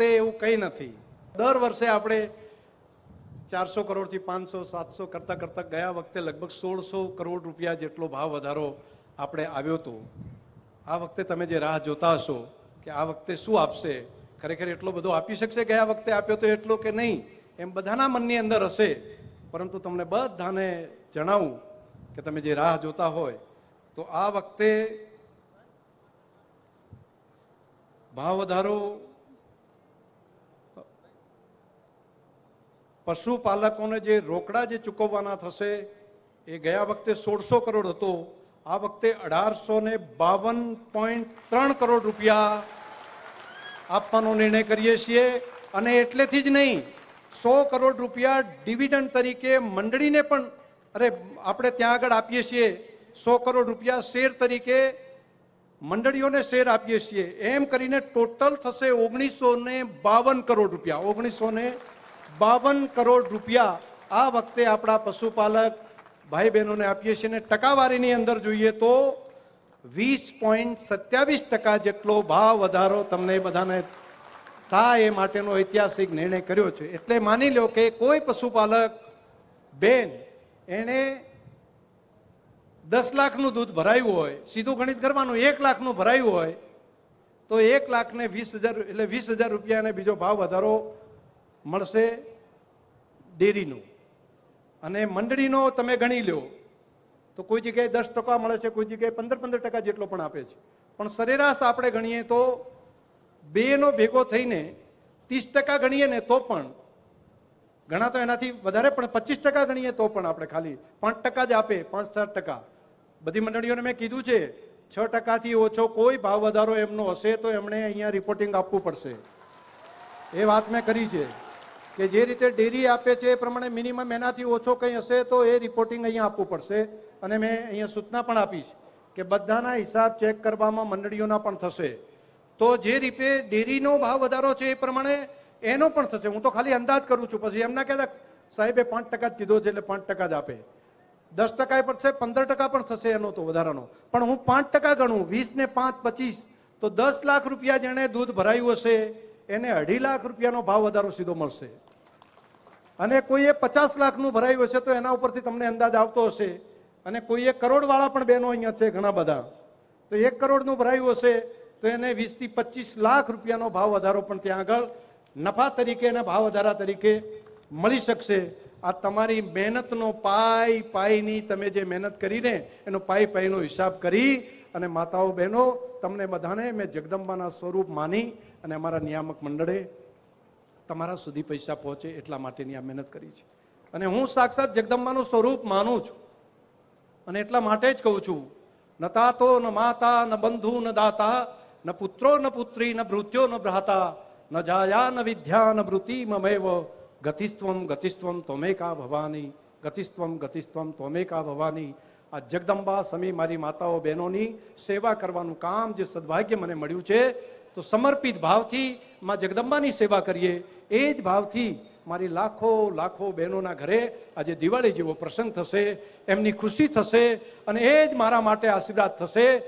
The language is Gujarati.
વખતે એવું કંઈ નથી. દર વર્ષે આપણે ચારસો કરોડથી પાંચસો, સાતસો કરતાં કરતાં ગયા વખતે લગભગ સોળસો કરોડ રૂપિયા જેટલો ભાવ વધારો આપણે આવ્યો હતો. આ વખતે તમે જે રાહ જોતા હશો કે આ વખતે શું આપશે, ખરેખર એટલો બધો આપી શકશે ગયા વખતે આપ્યો તો એટલો કે નહીં, એમ બધાના મનની અંદર હશે. પરંતુ તમને બધાને જણાવું કે તમે જે રાહ જોતા હોય, તો આ વખતે ભાવ વધારો પશુપાલકોને જે રોકડા જે ચૂકવવાના થશે, એ ગયા વખતે સોળસો કરોડ હતો. આ વખતે અઢારસો ને બાવન પોઈન્ટ ત્રણ કરોડ રૂપિયા આપવાનો નિર્ણય કરીએ છીએ. અને એટલેથી જ નહીં, સો કરોડ રૂપિયા ડિવિડન્ડ તરીકે મંડળીને પણ, અરે, આપણે ત્યાં આગળ આપીએ છીએ. સો કરોડ રૂપિયા શેર તરીકે મંડળીઓને શેર આપીએ છીએ. એમ કરીને ટોટલ થશે ઓગણીસો ને બાવન કરોડ રૂપિયા. ઓગણીસો ને બાવન કરોડ રૂપિયા આ વખતે આપણા પશુપાલક ભાઈ બહેનોને આપીએ છીએ અને ટકાવારીની અંદર જોઈએ તો વીસ પોઈન્ટ સત્યાવીસ ટકા જેટલો ભાવ વધારો તમને બધાને થાય એ માટેનો ઐતિહાસિક નિર્ણય કર્યો છે. એટલે માની લો કે કોઈ પશુપાલક બેન એણે દસ લાખનું દૂધ ભરાયું હોય, સીધું ગણિત કરવાનું, એક લાખનું ભરાયું હોય, તો એક લાખને વીસ હજાર એટલે વીસ હજાર રૂપિયાને બીજો ભાવ વધારો મળશે ડેરીનું. અને મંડળીનો તમે ગણી લો, તો કોઈ જગ્યાએ દસ ટકા મળે છે, કોઈ જગ્યાએ પંદર પંદર ટકા જેટલો પણ આપે છે. પણ સરેરાશ આપણે ગણીએ તો બેનો ભેગો થઈને ત્રીસ ટકા ગણીએ ને તો પણ, ઘણા તો એનાથી વધારે, પણ પચીસ ટકા ગણીએ તો પણ આપણે ખાલી પાંચ ટકા જ આપે, પાંચ સાત ટકા. બધી મંડળીઓને મેં કીધું છે, છ ટકાથી ઓછો કોઈ ભાવ વધારો એમનો હશે તો એમણે અહીંયા રિપોર્ટિંગ આપવું પડશે. એ વાત મેં કરી છે. કે જે રીતે ડેરી આપે છે એ પ્રમાણે મિનિમમ એનાથી ઓછો કંઈ હશે તો એ રિપોર્ટિંગ અહીંયા આપવું પડશે. અને મેં અહીંયા સૂચના પણ આપી છે કે બધાના હિસાબ ચેક કરવામાં મંડળીઓના પણ થશે. તો જે રીતે ડેરીનો ભાવ વધારો છે એ પ્રમાણે એનો પણ થશે. હું તો ખાલી અંદાજ કરું છું. પછી એમના કહેતા સાહેબે પાંચ ટકા જ કીધો છે એટલે પાંચ ટકા જ આપે. દસ ટકા પર છે, પંદર ટકા પણ થશે એનો તો વધારાનો. પણ હું પાંચ ટકા ગણું, વીસ ને પાંચ, પચીસ, તો દસ લાખ રૂપિયા જેણે દૂધ ભરાયું હશે એને અઢી લાખ રૂપિયાનો ભાવ વધારો સીધો મળશે. અને કોઈએ પચાસ લાખનું ભરાયું હશે તો એના ઉપરથી તમને અંદાજ આવતો હશે. અને કોઈએ કરોડવાળા પણ બહેનો અહીંયા છે ઘણા બધા. તો એક કરોડનું ભરાયું હશે તો એને વીસથી પચીસ લાખ રૂપિયાનો ભાવ વધારો પણ ત્યાં આગળ નફા તરીકે અને ભાવ વધારા તરીકે મળી શકશે. આ તમારી મહેનતનો પાય પાયની તમે જે મહેનત કરીને એનો પાય પાયનો હિસાબ કરી અને માતાઓ બહેનો, તમને બધાને મેં જગદંબાના સ્વરૂપ માની અને અમારા નિયામક મંડળે તમારા સુધી પૈસા પહોંચે એટલા માટેની આ મહેનત કરી છે. અને હું સાક્ષાત જગદંબાનું સ્વરૂપ માનું છું. અને એટલા માટે જ કહું છું, ન તાતો, ન માતા, ન બંધુ, ન દાતા, ન પુત્રો, ન પુત્રી, ન ભૃત્યો, ન ભ્રાતા, ન જાયા, ન વિદ્યા, ન વૃત્તિ મમેવ ગતિસ્ત્વમ ગતિસ્ત્વમ, ત્વમેકા ભવાની, ગતિસ્ત્વમ ગતિસ્ત્વમ તોમેકા ભવાની આ જગદંબા સમી મારી માતાઓ, બહેનોની સેવા કરવાનું કામ જે સદભાગ્ય મને મળ્યું છે, તો સમર્પિત ભાવથી માં જગદંબાની સેવા કરીએ. એ જ ભાવથી મારી લાખો લાખો બહેનોના ઘરે આજે દિવાળી જેવો પ્રસંગ થશે, એમની ખુશી થશે અને એ જ મારા માટે આશીર્વાદ થશે.